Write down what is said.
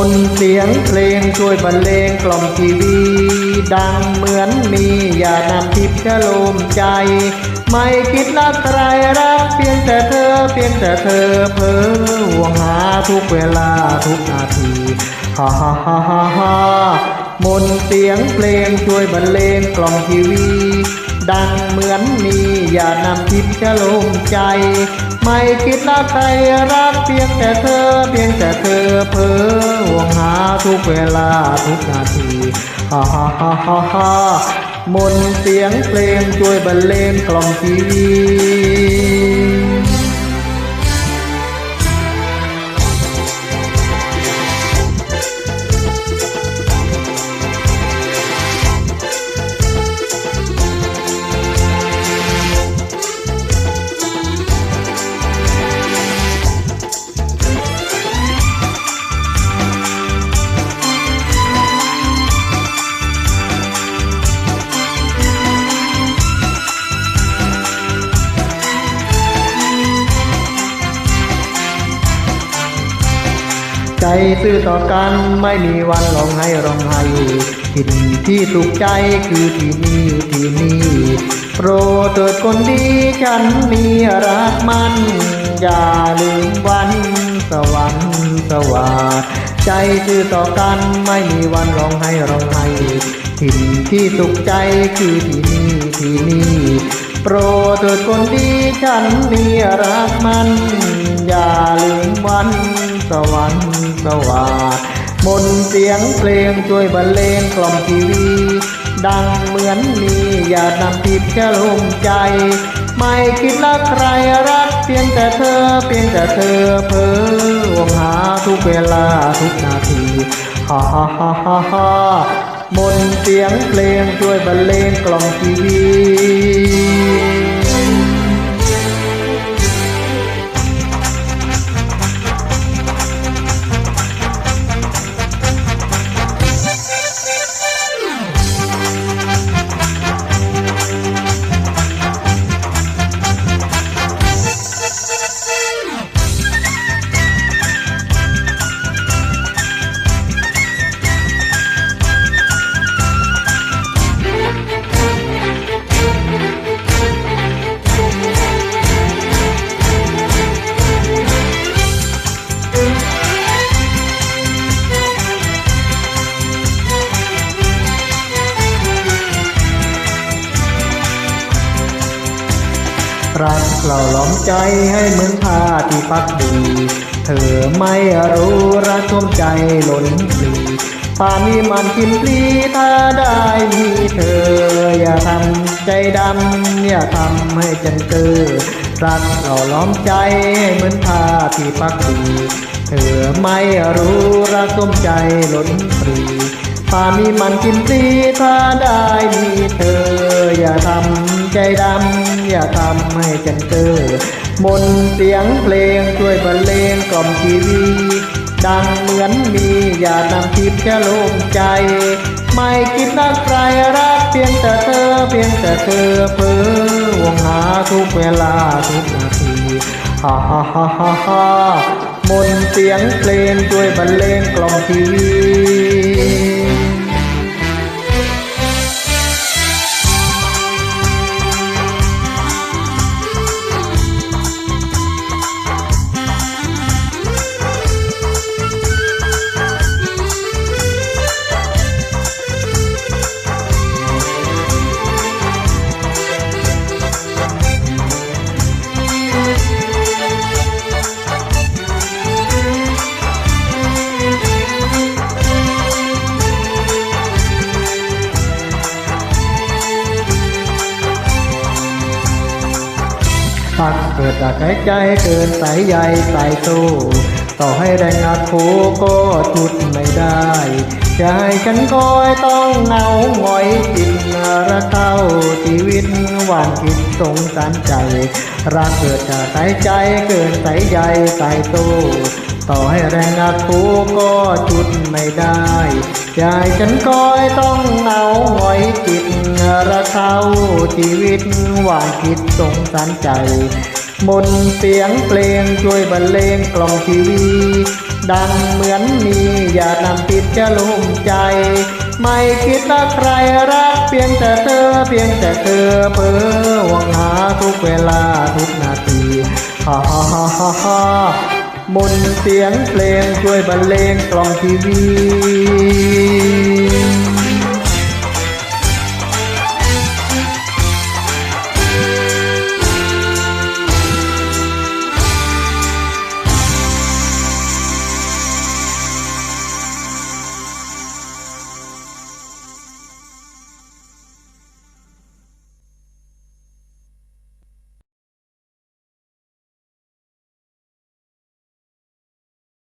มนเสียงเพลงช่วยบรรเลงกล่อมทีวี ดังเหมือนมีอย่านำทิพย์ะโลมใจ ไม่คิดรักใครรักเพียงแต่เธอ เพียงแต่เธอเพ้อห่วงหาทุกเวลาทุกนาทีฮ่าฮ่าฮ่าฮ่าฮ่ามนเสียงเพลงช่วยบรรเลงกล่อมทีวี ดังเหมือนมีอย่านำทิพย์จะลงใจ ไม่คิดรักใครรักเพียงแต่เธอ เพียงแต่เธอเพ้อห่วงหาทุกเวลาทุกนาทีฮ่าฮ่าฮ่าฮ่าฮ่ามนเสียงเพลงช่วยบรรเลงกล่อมทีวี ใจซื่อต่อกันไม่มีวันร้องไห้ร้องไห้ทินที่สุขใจคือที่นี่ที่นี่โปรดเถิดคนดีฉันมีรักมัน อย่าลืมวันสวรรค์สวัสใจซื่อต่อกันไม่มีวันร้องไห้ร้องไห้ทินที่สุขใจคือที่นี่ที่นี่โปรดเถิดคนดีฉันมีรักมัน อย่าลืมวัน สวรรค์สวัสดมนเสียงเพลงช่วยบรรเลงกล่อมทีวี ดังเหมือนมีอย่านำทิพย์แค่ลมใจ ไม่คิดรักใครรัก เพียงแต่เธอ เพียงแต่เธอเพ้อห่วงหาทุกเวลาทุกนาทีฮ่าฮ่าฮ่าฮ่าฮ่ามนเสียงเพลงช่วยบรรเลงกล่อมทีวี เราล้อมใจให้เหมือนผ้าที่พักดี เธอไม่รู้รักท่วมใจล้นปลีป่านี้มันกินปลีถ้าได้มีเธอ อย่าทำใจดำอย่าทำให้ฉันเกิดรักเราล้อมใจให้เหมือนผ้าที่พักดี เธอไม่รู้รักท่วมใจล้นปลี ป่านี้มันกินปลีถ้าได้มีเธอ อย่าทำใจดำ อย่าทำให้ฉันเกิดมนต์เสียงเพลงช่วยบรรเลงกล่อมทีวี ดังเหมือนมี อย่านำทิพย์แค่ลมใจ ไม่คิดรักใครรักเพียงแต่เธอ เพียงแต่เธอเพ้อห่วงหาทุกเวลาทุกนาทีฮ่าฮ่าฮ่าฮ่ามนต์เสียงเพลงช่วยบรรเลงกล่อมทีวี พักเกิดจากหายใจเกินสายใยสายสู้ ต่อให้แรงอัดโคก็ชุดไม่ได้ใจฉันคอยต้องเหงาหงอยจิตระเข้าชีวิตหวานคิดสงสารใจ รักเกิดจากสายใจเกินสายใยสายโตต่อให้แรงอัดโคก็ชุดไม่ได้ใจฉันคอยต้องเหงาหงอยจิตระเข้าชีวิตหวานคิดสงสารใจ มนเสียงเพลงช่วยบรรเลงกล่อมทีวี ดังเหมือนมีอย่านำติดจะลุ่มใจ ไม่คิดว่าใครรักเพียงแต่เธอเพียงแต่เธอเพ้อหวังหาทุกเวลาทุกนาทีฮ่าฮ่าฮ่าฮ่าฮ่ามนเสียงเพลงช่วยบรรเลงกล่อมทีวี